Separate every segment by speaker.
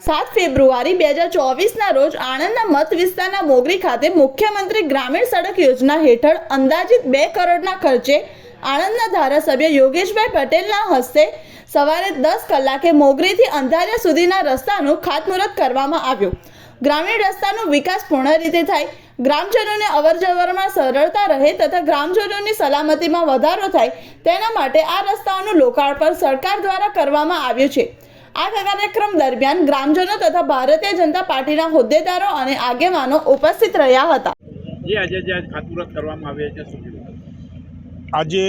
Speaker 1: સાત ફેબ્રુઆરી બે હજાર ચોવીસના રોજ આણંદના મત વિસ્તારના મોગરી ખાતે મુખ્યમંત્રી ગ્રામીણ સડક યોજના હેઠળ અંદાજિત બે કરોડના ખર્ચે આણંદના ધારાસભ્ય યોગેશભાઈ પટેલના હસ્તે સવારે દસ કલાકે મોગરીથી અંધારિયા સુધીના રસ્તાનું ખાતમુહૂર્ત કરવામાં આવ્યું. ગ્રામીણ રસ્તાનો વિકાસ પૂર્ણ રીતે થાય, ગ્રામજનોને અવરજવરમાં સરળતા રહે તથા ગ્રામજનોની સલામતીમાં વધારો થાય તેના માટે આ રસ્તાઓનું લોકાર્પણ સરકાર દ્વારા કરવામાં આવ્યું છે. આ કાર્યક્રમ દરમિયાન ગ્રામજનો તથા ભારતીય જનતા પાર્ટીના હોદ્દેદારો અને આગેવાનો ઉપસ્થિત રહ્યા હતા.
Speaker 2: જે આજે જે ખાતમુહૂર્ત કરવામાં આવે છે
Speaker 3: આજે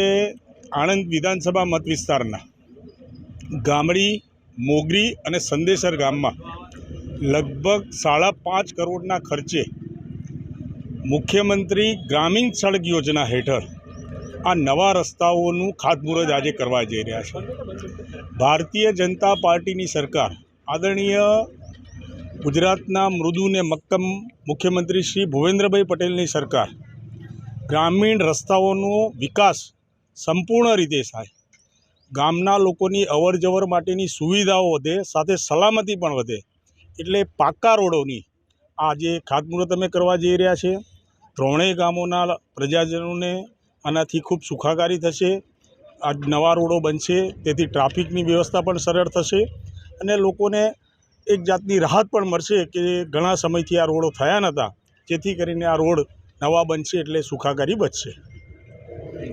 Speaker 3: આણંદ વિધાનસભા મત વિસ્તારના ગામડી મોગરી અને સંદેશર ગામમાં લગભગ સાડા પાંચ કરોડના ખર્ચે મુખ્યમંત્રી ગ્રામીણ સડક યોજના હેઠળ આ નવા રસ્તાઓનું ખાતમુહૂર્ત આજે કરવા જઈ રહ્યા છે. ભારતીય જનતા પાર્ટીની સરકાર, આદરણીય ગુજરાતના મૃદુને મક્કમ મુખ્યમંત્રી શ્રી ભૂપેન્દ્રભાઈ પટેલની સરકાર, ગ્રામીણ રસ્તાઓનો વિકાસ સંપૂર્ણ રીતે થાય, ગામના લોકોની અવરજવર માટેની સુવિધાઓ વધે, સાથે સલામતી પણ વધે, એટલે પાકા રોડોની આજે ખાતમુહૂર્ત અમે કરવા જઈ રહ્યા છે ત્રણેય ગામોના પ્રજાજનોને આનાથી ખૂબ સુખાકારી થશે. આ નવા રોડો બનશે, તેથી ટ્રાફિકની વ્યવસ્થા પણ સરળ થશે અને લોકોને એક જાતની રાહત પણ મળશે કે ઘણા સમયથી આ રોડો થયા નહોતા. જેથી કરીને આ રોડ નવા બનશે એટલે સુખાકારી બચશે